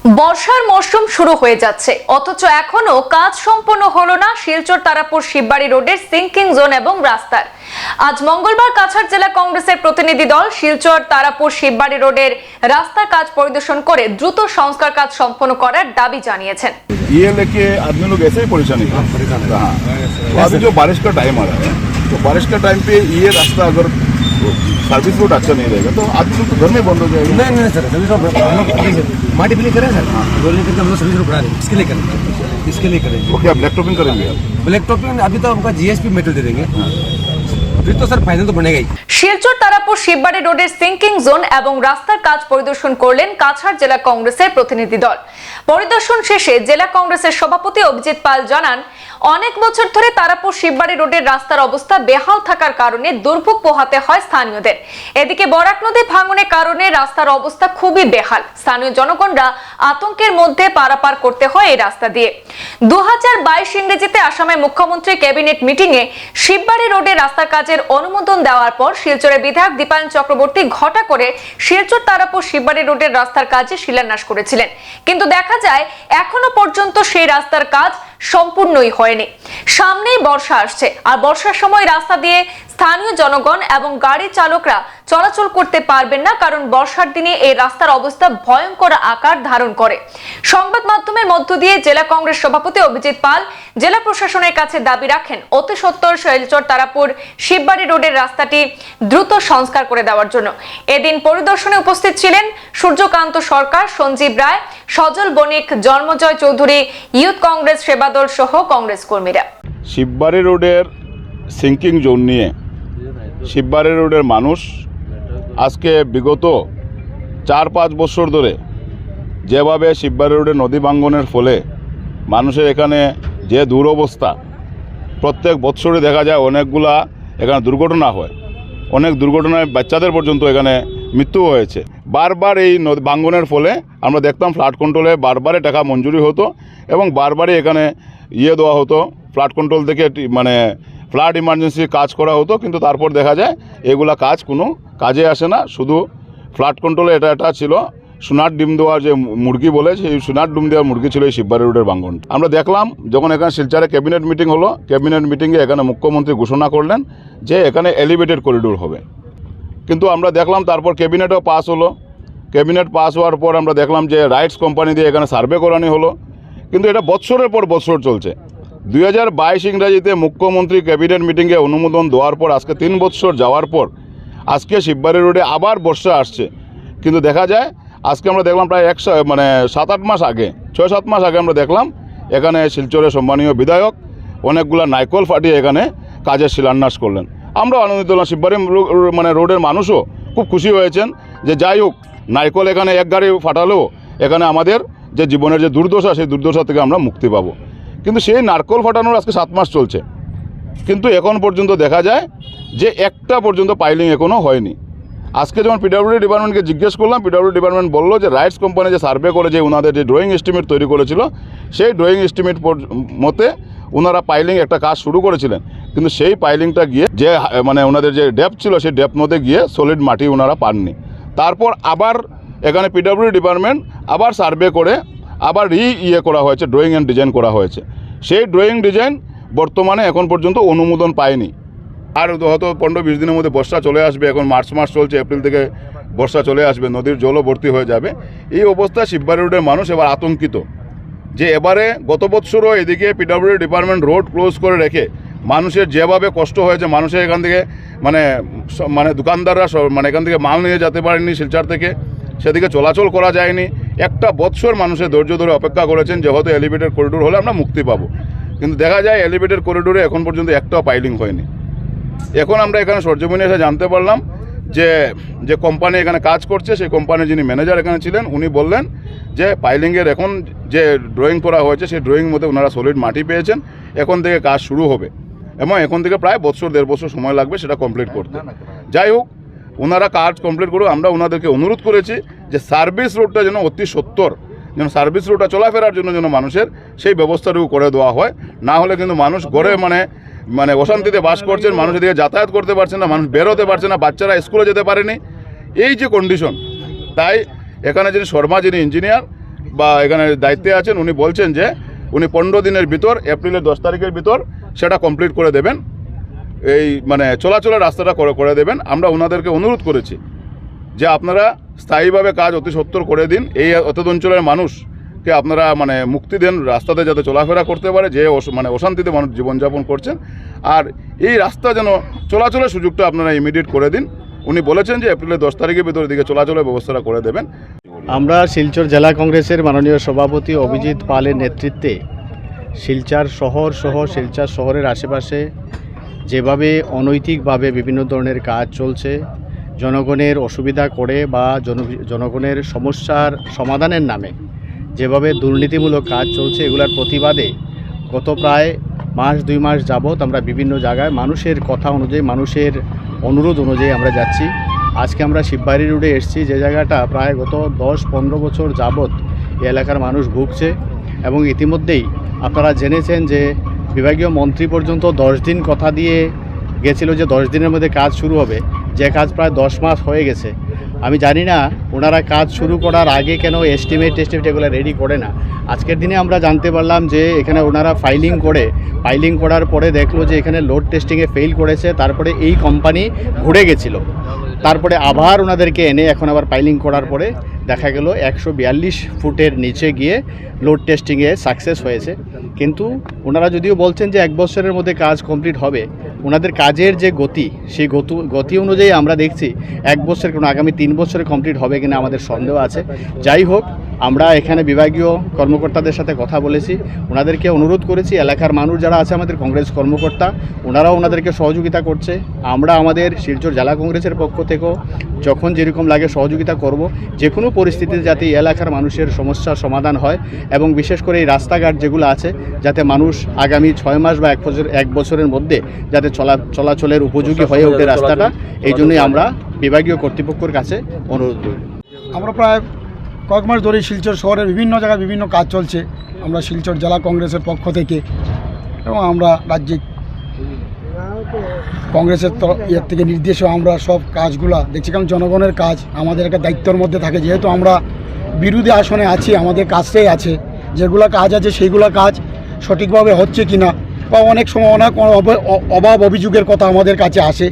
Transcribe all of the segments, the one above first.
বর্ষার মরশুম শুরু হয়ে যাচ্ছে অথচ এখনো কাজ সম্পন্ন হলো না শিলচর তারাপুর শিববাড়ি রোডের সিঙ্কিং জোন এবং রাস্তার আজ মঙ্গলবার কাছাড় জেলা কংগ্রেসের প্রতিনিধি দল শিলচর তারাপুর শিববাড়ি রোডের রাস্তার কাজ পরিদর্শন করে দ্রুত সংস্কার কাজ সম্পন্ন করার দাবি জানিয়েছেন ये लेके आदमी लोग ऐसे ही परेशानी है हाँ तो अभी जो बारिश का टाइम आ रहा है तो बारिश का टाइम पे ये रास्ता अगर सर्विस रोड अच्छा नहीं रहेगा तो आदमी लोग तो घर में बंद हो जाएगा। नहीं नहीं सर सर्विस रोड माटी फिलिंग करें सर। रोलिंग करके हम लोग सर्विस रोड करा रहे हैं इसके लिए करेंगे। इसके लिए करेंगे। ओके आप ब्लैक टॉपिंग करेंगे आप? ब्लैक टॉपिंग अभी तो हमका जीएसपी मेटल दे देंगे। শিলচর, তারাপুর, শিববাড়ি রোডের সিঙ্কিং জোন এবং রাস্তার কাজ পরিদর্শন করলেন কাছাড় জেলা কংগ্রেসের প্রতিনিধি দল। পরিদর্শন শেষে জেলা কংগ্রেসের সভাপতি অভিজিৎ পাল জানান, অনেক বছর ধরে তারাপুর, শিববাড়ি রোডের রাস্তার অবস্থা বেহাল থাকার কারণে দুর্ভোগ পোহাতে হয় স্থানীয়দের। এদিকে বরাক নদী ভাঙনের কারণে রাস্তার অবস্থা খুবই বেহাল। স্থানীয় জনগণরা আতঙ্কের মধ্যে পারাপার করতে হয় এই রাস্তা দিয়ে। দু হাজার বাইশ ইংরেজিতে আসামের মুখ্যমন্ত্রী ক্যাবিনেট মিটিংয়ে শিববাড়ি রোডের রাস্তার কাজে কাজের অনুমোদন দেওয়ার পর শিলচরের বিধায়ক দীপায়ন চক্রবর্তী ঘটা করে শিলচর তারাপুর শিববাড়ি রোডের রাস্তার কাজে শিলান্যাস করেছিলেন। কিন্তু দেখা যায়, এখনও পর্যন্ত সেই রাস্তার কাজ সম্পূর্ণই হয়নি। সামনেই বর্ষা আসছে। আর বর্ষার সময় রাস্তা দিয়ে স্থানীয় জনগণ এবং গাড়ি চালকরা চলাচল করতে পারবেন না কারণ বর্ষার দিনে এই রাস্তার অবস্থা ভয়ঙ্কর আকার ধারণ করে। সংবাদ মাধ্যমের মধ্য দিয়ে জেলা কংগ্রেস সভাপতি অভিজিৎ পাল জেলা প্রশাসনের কাছে দাবি রাখেন, অতি সত্তর শৈলচর তারাপুর শিববাড়ি রোডের রাস্তাটি দ্রুত সংস্কার করে দেওয়ার জন্য। এদিন পরিদর্শনে উপস্থিত ছিলেন সূর্যকান্ত সরকার, সঞ্জীব রায়, সজল বণিক, জন্মজয় চৌধুরী, ইউথ কংগ্রেস সেবাদল সহ কংগ্রেস কর্মীরা। শিববাড়ি রোডের সিঙ্কিং জোন নিয়ে শিববাড়ি রোডের মানুষ আজকে বিগত চার পাঁচ বছর ধরে যেভাবে শিববাড়ি রোডের নদী ভাঙ্গনের ফলে মানুষের এখানে যে দুরবস্থা, প্রত্যেক বৎসরে দেখা যায় অনেকগুলা এখানে দুর্ঘটনা হয়। অনেক দুর্ঘটনায় বাচ্চাদের পর্যন্ত এখানে মৃত্যু হয়েছে। বারবার এই নদী ভাঙ্গনের ফলে আমরা দেখতাম ফ্লাড কন্ট্রোলে বারবারে টাকা মঞ্জুরি হতো এবং বারবারই এখানে ইয়ে দেওয়া হতো ফ্লাড কন্ট্রোল থেকে মানে ফ্লাড ইমার্জেন্সি কাজ করা হতো, কিন্তু তারপর দেখা যায় এগুলা কাজ কোনো কাজে আসে না। শুধু ফ্লাড কন্ট্রোলে এটা এটা ছিল, সোনার ডিম দেওয়ার যে মুরগি বলে, সেই সোনার ডিম দেওয়ার মুরগি ছিল এই শিববাড়ি রোডের বাঙ্গন আমরা দেখলাম যখন এখানে শিলচারে ক্যাবিনেট মিটিং হলো ক্যাবিনেট মিটিংয়ে এখানে মুখ্যমন্ত্রী ঘোষণা করলেন যে এখানে এলিভেটেড করিডোর হবে। কিন্তু আমরা দেখলাম তারপর ক্যাবিনেটও পাস হলো। ক্যাবিনেট পাস হওয়ার পর আমরা দেখলাম যে রাইটস কোম্পানি দিয়ে এখানে সার্ভে করানি হলো। কিন্তু এটা বৎসরের পর বৎসর চলছে। দুই হাজার বাইশ ইংরাজিতে মুখ্যমন্ত্রী ক্যাবিনেট মিটিংয়ে অনুমোদন দেওয়ার পর আজকে তিন বৎসর যাওয়ার পর আজকে শিববাড়ি রোডে আবার বর্ষা আসছে। কিন্তু দেখা যায়, আজকে আমরা দেখলাম প্রায় এক সা- মানে সাত আট মাস আগে ছয় সাত মাস আগে আমরা দেখলাম, এখানে শিলচরের সম্মানীয় বিধায়ক অনেকগুলা নাইকল ফাটিয়ে এখানে কাজের শিলান্যাস করলেন। আমরাও আনন্দিত হলাম। শিববাড়ি মানে রোডের মানুষও খুব খুশি হয়েছেন যে যাই হোক, নাইকল এখানে এক গাড়ি ফাটালেও এখানে আমাদের যে জীবনের যে দুর্দশা, সেই দুর্দশা থেকে আমরা মুক্তি পাবো। কিন্তু সেই নারকল ফাটানোর আজকে সাত মাস চলছে। কিন্তু এখন পর্যন্ত দেখা যায় যে একটা পর্যন্ত পাইলিং এখনও হয়নি। আজকে যখন পিডাব্লিউডি ডিপার্টমেন্টকে জিজ্ঞেস করলাম পিডাব্লিউডি ডিপার্টমেন্ট বলল যে রাইটস কোম্পানি যে সার্ভে করে যে ওনাদের যে ড্রয়িং এস্টিমেট তৈরি করেছিল, সেই ড্রয়িং এস্টিমেট মতে ওনারা পাইলিং একটা কাজ শুরু করেছিলেন। কিন্তু সেই পাইলিংটা গিয়ে যে মানে ওনাদের যে ডেপ ছিল, সেই ডেপ মধ্যে গিয়ে সলিড মাটি ওনারা পাননি। তারপর আবার এখানে পিডাব্লিউ ডিপার্টমেন্ট আবার সার্ভে করে, আবার রি ইয়ে করা হয়েছে ড্রয়িং অ্যান্ড ডিজাইন করা হয়েছে। সেই ড্রয়িং ডিজাইন বর্তমানে এখন পর্যন্ত অনুমোদন পায়নি। আর হয়তো পনেরো বিশ দিনের মধ্যে বর্ষা চলে আসবে, এখন মার্চ মাস চলছে, এপ্রিল থেকে বর্ষা চলে আসবে, নদীর জলও ভর্তি হয়ে যাবে। এই অবস্থায় শিববাড়ি রোডের মানুষ এবার আতঙ্কিত। যে এবারে গত বছরও এদিকে পিডাব্লিউ ডিপার্টমেন্ট রোড ক্লোজ করে রেখে মানুষের যেভাবে কষ্ট হয়েছে, মানুষের এখান থেকে মানে মানে দোকানদাররা মানে এখান থেকে মাল নিয়ে যেতে পারেনি শিলচার থেকে, সেদিকে চলাচল করা যায়নি। একটা বৎসর মানুষের ধৈর্য ধরে অপেক্ষা করেছেন যে হয়তো এলিভেটেড করিডোর হলে আমরা মুক্তি পাবো। কিন্তু দেখা যায়, এলিভেটেড করিডোরে এখন পর্যন্ত একটাও পাইলিং হয়নি। এখন আমরা এখানে সরজমিনে এসে জানতে পারলাম যে যে কোম্পানি এখানে কাজ করছে, সেই কোম্পানির যিনি ম্যানেজার এখানে ছিলেন, উনি বললেন যে, পাইলিংয়ের এখন যে ড্রয়িং করা হয়েছে, সেই ড্রয়িং মধ্যে ওনারা সলিড মাটি পেয়েছেন, এখন থেকে কাজ শুরু হবে। এবং এখন থেকে প্রায় বছর, দেড় বছর সময় লাগবে সেটা কমপ্লিট করতে। যাই হোক, ওনারা কাজ কমপ্লিট করুক, আমরা ওনাদেরকে অনুরোধ করেছি যে সার্ভিস রোডটা যেন অতি সত্তর, যেন সার্ভিস রোডটা চলাফেরার জন্য যেন মানুষের সেই ব্যবস্থাটুকু করে দেওয়া হয়। না হলে কিন্তু মানুষ গড়ে মানে মানে অশান্তিতে বাস করছেন মানুষ এদিকে যাতায়াত করতে পারছে না, মানুষ বেরোতে পারছে না, বাচ্চারা স্কুলে যেতে পারেনি। এই যে কন্ডিশন তাই এখানে যিনি শর্মা যিনি ইঞ্জিনিয়ার বা এখানে দায়িত্বে আছেন, উনি বলছেন যে উনি পনেরো দিনের ভিতর, এপ্রিলের দশ তারিখের ভিতর সেটা কমপ্লিট করে দেবেন। এই মানে চলাচলের রাস্তাটা করে করে দেবেন। আমরা ওনাদেরকে অনুরোধ করেছি যে আপনারা স্থায়ীভাবে কাজ অতি সত্তর করে দিন। এই অতদ অঞ্চলের মানুষকে আপনারা মানে মুক্তি দেন, রাস্তাতে যাতে চলাফেরা করতে পারে, যে মানে অশান্তিতে মানুষ জীবনযাপন করছেন। আর এই রাস্তা যেন চলাচলের সুযোগটা আপনারা ইমিডিয়েট করে দিন। উনি বলেছেন যে এপ্রিলের দশ তারিখের ভিতরে দিকে চলাচলের ব্যবস্থাটা করে দেবেন। আমরা শিলচর জেলা কংগ্রেসের মাননীয় সভাপতি অভিজিৎ পালের নেতৃত্বে শিলচর শহর সহ শিলচর শহরের আশেপাশে যেভাবে অনৈতিকভাবে বিভিন্ন ধরনের কাজ চলছে, জনগণের অসুবিধা করে বা জন, জনগণের সমস্যার সমাধানের নামে যেভাবে দুর্নীতিমূলক কাজ চলছে, এগুলোর প্রতিবাদে গত প্রায় মাস দুই মাস যাবৎ আমরা বিভিন্ন জায়গায় মানুষের কথা অনুযায়ী, মানুষের অনুরোধ অনুযায়ী আমরা যাচ্ছি। আজকে আমরা শিববাড়ি রোডে এসেছি। যে জায়গাটা প্রায় গত দশ পনেরো বছর যাবৎ এই এলাকার মানুষ ভুগছে এবং ইতিমধ্যেই আপনারা জেনেছেন যে বিভাগীয় মন্ত্রী পর্যন্ত দশ দিন কথা দিয়ে গেছিল যে দশ দিনের মধ্যে কাজ শুরু হবে। যে কাজ প্রায় দশ মাস হয়ে গেছে। আমি জানি না ওনারা কাজ শুরু করার আগে কেন এস্টিমেট টেস্টিমেট এগুলো রেডি করে না। আজকের দিনে আমরা জানতে পারলাম যে এখানে ওনারা ফাইলিং করে ফাইলিং করার পরে দেখল যে এখানে লোড টেস্টিংয়ে ফেল করেছে, তারপরে এই কোম্পানি ঘুরে গেছিল। তারপরে আবার ওনাদেরকে এনে এখন আবার ফাইলিং করার পরে দেখা গেল একশো বিয়াল্লিশ ফুটের নিচে গিয়ে লোড টেস্টিংয়ে সাকসেস হয়েছে। কিন্তু ওনারা যদিও বলছেন যে এক বছরের মধ্যে কাজ কমপ্লিট হবে ওনাদের কাজের যে গতি, সেই গতু, গতি অনুযায়ী আমরা দেখছি এক বছর কোনো আগামী তিন বছরে কমপ্লিট হবে কিনা আমাদের সন্দেহ আছে। যাই হোক, আমরা এখানে বিভাগীয় কর্মকর্তাদের সাথে কথা বলেছি। ওনাদেরকে অনুরোধ করেছি, এলাকার মানুষ যারা আছে আমাদের কংগ্রেস কর্মকর্তা, ওনারাও ওনাদেরকে সহযোগিতা করছে। আমরা আমাদের শিলচর জেলা কংগ্রেসের পক্ষ থেকেও যখন যেরকম লাগে সহযোগিতা করব। যে কোনো পরিস্থিতিতে যাতে এলাকার মানুষের সমস্যার সমাধান হয় এবং বিশেষ করে এই রাস্তাঘাট যেগুলো আছে, যাতে মানুষ আগামী ছয় মাস বা এক বছর, এক বছরের মধ্যে যাতে চলা চলাচলের উপযোগী হয়ে ওঠে রাস্তাটা এই জন্যই আমরা বিভাগীয় কর্তৃপক্ষের কাছে অনুরোধ করি। আমরা প্রায় কয়েক মাস ধরে শিলচর শহরের বিভিন্ন জায়গায় বিভিন্ন কাজ চলছে। আমরা শিলচর জেলা কংগ্রেসের পক্ষ থেকে এবং আমরা রাজ্যিক কংগ্রেসের ইয়ের থেকে নির্দেশও আমরা সব কাজগুলা দেখছি। কারণ জনগণের কাজ আমাদের একটা দায়িত্বের মধ্যে থাকে। যেহেতু আমরা বিরোধী আসনে আছি আমাদের কাজটাই আছে। যেগুলো কাজ আছে সেইগুলো কাজ সঠিকভাবে হচ্ছে কি না বা অনেক সময় অনেক অভাব অভিযোগের কথা আমাদের কাছে আসে।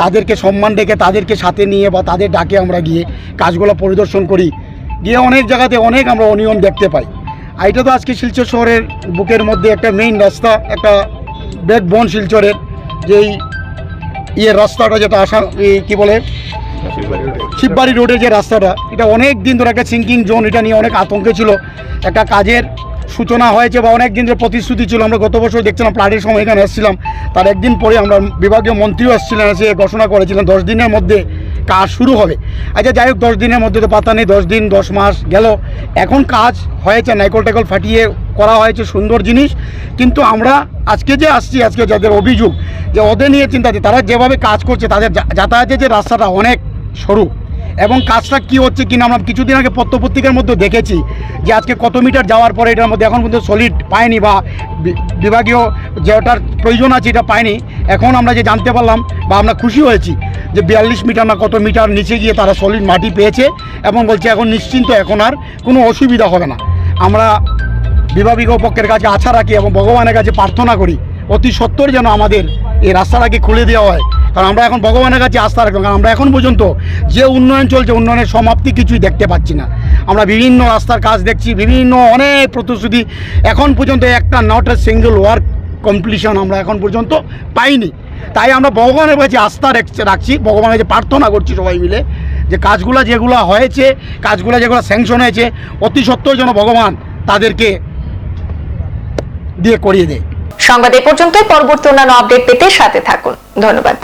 তাদেরকে সম্মান রেখে তাদেরকে সাথে নিয়ে বা তাদের ডাকে আমরা গিয়ে কাজগুলো পরিদর্শন করি। গিয়ে অনেক জায়গাতে অনেক আমরা অনিয়ম দেখতে পাই। আর এটা তো আজকে শিলচর শহরের বুকের মধ্যে একটা মেইন রাস্তা, একটা ব্যাকবোন শিলচরের, যেই ইয়ে রাস্তাটা যেটা আসা কী বলে? শিববাড়ি রোডে যে রাস্তাটা, এটা অনেক দিন ধরে একটা সিঙ্কিং জোন এটা নিয়ে অনেক আতঙ্কে ছিল। একটা কাজের সূচনা হয়েছে বা অনেক ধরে প্রতিশ্রুতি ছিল। আমরা গত বছর দেখছিলাম প্লাটের সময় এখানে এসেছিলাম। তার একদিন পরে আমরা বিভাগীয় মন্ত্রীও এসেছিলেন, এসে ঘোষণা করেছিলেন, দশ দিনের মধ্যে কাজ শুরু হবে। আচ্ছা যাই হোক, দশ দিনের মধ্যে তো পাতা নেই, দশ দিন, দশ মাস গেল। এখন কাজ হয়েছে নাইকল টাইকল ফাটিয়ে করা হয়েছে, সুন্দর জিনিস। কিন্তু আমরা আজকে যে আসছি, আজকে যাদের অভিযোগ যে ওদের নিয়ে চিন্তা তারা যেভাবে কাজ করছে, তাদের যা- যাতায়াতের যে রাস্তাটা অনেক সরু। এবং কাজটা কি হচ্ছে কিনা আমরা কিছুদিন আগে পত্রপত্রিকার মধ্যে দেখেছি যে আজকে কত মিটার যাওয়ার পরে এটার মধ্যে এখন কিন্তু সলিড পায়নি বা বিভাগীয় যেটার প্রয়োজন আছে এটা পায়নি এখন আমরা যে জানতে পারলাম বা আমরা খুশি হয়েছি যে বিয়াল্লিশ মিটার না কত মিটার নিচে গিয়ে তারা সলিড মাটি পেয়েছে এবং বলছে এখন নিশ্চিন্ত এখন আর কোনো অসুবিধা হবে না। আমরা বিভাগীয় পক্ষের কাছে আশা রাখি এবং ভগবানের কাছে প্রার্থনা করি অতি সত্তর যেন আমাদের এই রাস্তাটাকে খুলে দেওয়া হয়। কারণ আমরা এখন ভগবানের কাছে আস্থা রাখলাম, কারণ আমরা এখন পর্যন্ত যে উন্নয়ন চলছে, উন্নয়নের সমাপ্তি কিছুই দেখতে পাচ্ছি না। আমরা বিভিন্ন রাস্তার কাজ দেখছি, বিভিন্ন অনেক প্রতিশ্রুতি। এখন পর্যন্ত একটা not a single work completion আমরা এখন পর্যন্ত পাইনি। তাই আমরা ভগবানের কাছে আস্থা রাখছি- রাখছি, ভগবানের কাছে প্রার্থনা করছি সবাই মিলে যে কাজগুলো যেগুলো হয়েছে, কাজগুলো যেগুলো স্যাংশন হয়েছে, অতি সত্ত্বর যেন ভগবান তাদেরকে দিয়ে করিয়ে দেয়। সংবাদ এ পর্যন্তই, পরবর্তী অন্যান্য আপডেট পেতে সাথে থাকুন। ধন্যবাদ।